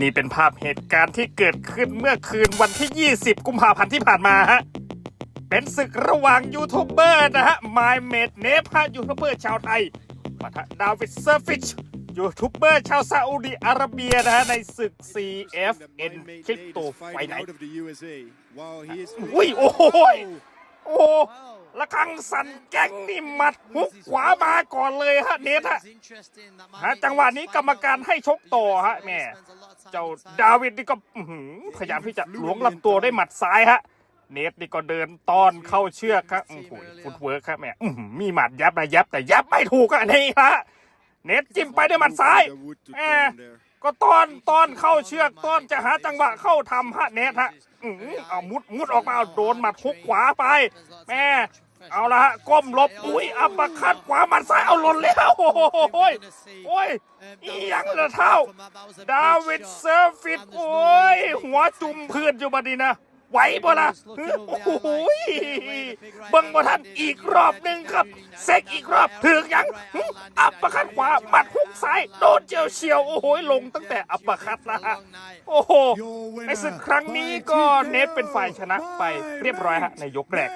นี่เป็นภาพเหตุการณ์ที่เกิดขึ้นเมื่อคืนวันที่ 20 กุมภาพันธ์ที่ผ่านมาฮะ เป็นศึกระหว่างยูทูบเบอร์นะฮะมายเมดเนฟฮะยูทูบเบอร์ชาวไทยปะทะดาวิดเซอร์ฟิชยูทูบเบอร์ชาวซาอุดิอาระเบียนะฮะในศึก CFN คริปโตไฟไหนอุ้ย โอ้ย โอ้โหละคังสันแก๊งนี่หมัดหุกขวามาก่อนเลยฮะเนทฮะฮะจังหวะนี้กรรมการให้ชกต่อฮะแม่เจ้าดาวิดนี่ก็พยายามที่จะหลวงลำตัวได้หมัดซ้ายฮะ เนทนี่ก็เดินต้อนเข้าเชือกครับโอ้โหฟุตเวิร์คครับแม่อื้อหือมีหมัดยับนะยับแต่ยับไม่ถูกอะนี่ฮะเนทจิ้มไปด้วยหมัดซ้ายแม่ก็ต้อนต้อนเข้าเชือกต้อนจะหาจังหวะเข้าทำฮะเนทฮะ อื้อหือเอามุดมุดออกมาเอาโดนหมัดหุกขวาไป แม่ เอาละฮะก้มหลบอุ้ยอัปเปอร์คัดขวาหมัดซ้ายเอาหล่นแล้วโอ้โหโอ้ยโอ้ยอีหยังละเท่า ดาวิดเซอร์ฟิตโอ้ยหัวจุ่มพื้นอยู่บัดนี้นะ ไหวบ่ล่ะโอ้โหเบิ่งบ่ทันอีกรอบหนึ่งครับ เซ็กอีกรอบถึงยังอัปปอร์คัดขวาหมัดฮุกซ้ายโดนเจียวเฉียวโอ้โหลงตั้งแต่อัปปอร์คัดแล้วฮะโอ้โหในศึกครั้งนี้ก็เนทเป็นฝ่ายชนะไปเรียบร้อยฮะในยกแรก